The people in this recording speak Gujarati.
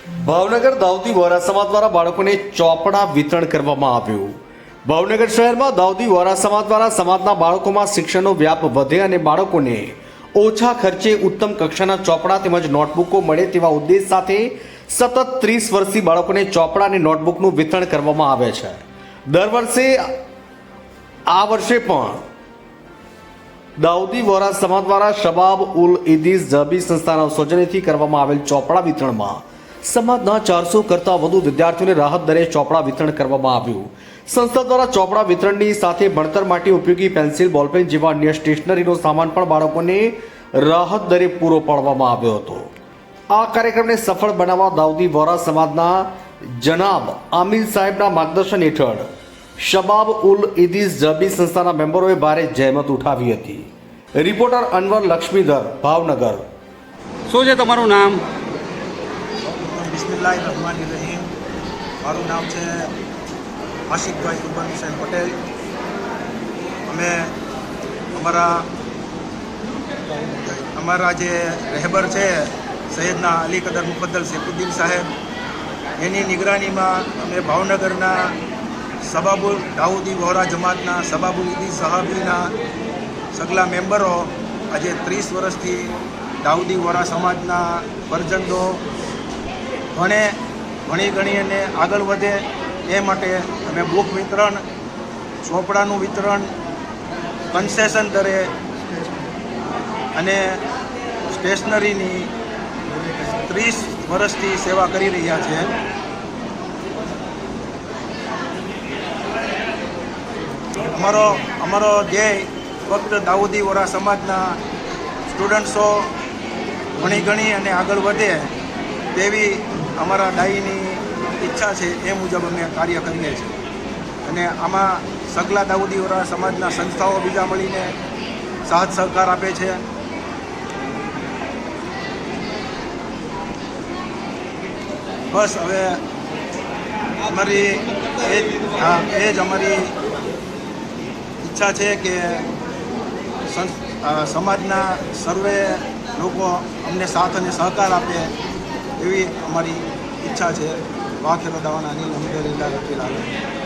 ભાવનગર દાઉદી વોરા સમાજ દ્વારા બાળકોને ચોપડા વિતરણ કરવામાં આવ્યું. ભાવનગર શહેરમાં દાઉદી વોરા સમાજ દ્વારા સમાજના બાળકોમાં શિક્ષણનો વ્યાપ વધે અને બાળકોને ઓછા ખર્ચે ઉત્તમ કક્ષાના ચોપડા તેમજ નોટબુકો મળે તેવા ઉદ્દેશ સાથે સતત ત્રીસ વર્ષથી બાળકોને ચોપડા અને નોટબુકનું વિતરણ કરવામાં આવે છે. દર વર્ષે આ વર્ષે પણ દાઉદી વોરા સમાજ દ્વારા શબાબ ઉલ ઇદીસ જબી સંસ્થાના સૌજન્યથી કરવામાં આવેલ ચોપડા વિતરણમાં સમાજના ચારસો કરતાં વધુ વિદ્યાર્થીઓને રાહત દરે ચોપડા વિતરણ કરવામાં આવ્યું. સંસ્થા દ્વારા ચોપડા વિતરણની સાથે ભણતર માટે ઉપયોગી પેન્સિલ, બોલપેન જેવા અન્ય સ્ટેશનરીનો સામાન પણ બાળકોને રાહત દરે પૂરો પાડવામાં આવ્યો હતો. આ કાર્યક્રમને સફળ બનાવવા દાઉદી વોરા સમાજના જનાબ આમિર સાહેબના માર્ગદર્શન હેઠળ શબાબ ઉલ ઇદીસ જબી સંસ્થાના મેમ્બરોએ ભારે જહેમત ઉઠાવી હતી. રિપોર્ટર અનવર લક્ષ્મીધર, ભાવનગર. શું છે તમારું નામ? બિસ્મિલ્લાહ રહમાન રહીમ. મારું નામ છે આશિકભાઈ કુરબાન હુસેન પટેલ. અમે અમારા અમારા જે રહેબર છે સૈયદના અલી કદર મુફદ્દલ સેફુદ્દીન સાહેબ, એની નિગરાનીમાં અમે ભાવનગરના સબાબુલ દાઉદી વહોરા જમાતના સબાબુલ ઈદી સહાબીના સગલા મેમ્બરો આજે ત્રીસ વર્ષથી દાઉદી વોરા સમાજના વર્જંદો ભણે, ભણી ગણી અને આગળ વધે એ માટે અમે બુક વિતરણ, ચોપડાનું વિતરણ કન્સેશન દરે, અને સ્ટેશનરીની ત્રીસ વર્ષથી સેવા કરી રહ્યા છે. અમારો અમારો ધ્યેય ફક્ત દાઉદી વોરા સમાજના સ્ટુડન્ટ્સો ભણી ગણી અને આગળ વધે તેવી અમારા દાઈની ઈચ્છા છે એ મુજબ અમે કાર્ય કરીએ છીએ. અને આમાં સગલા દાઉદી વોરા સમાજના સંસ્થાઓ બીજા મળીને સાથ સહકાર આપે છે. બસ હવે અમારી એ હા, એ જ અમારી ઈચ્છા છે કે સમાજના સર્વે લોકો અમને સાથ અને સહકાર આપે. એવી અમારી ઈચ્છા છે. વાખેરો દાવાના અનિલ અમદેરીલા રફીલ આલમ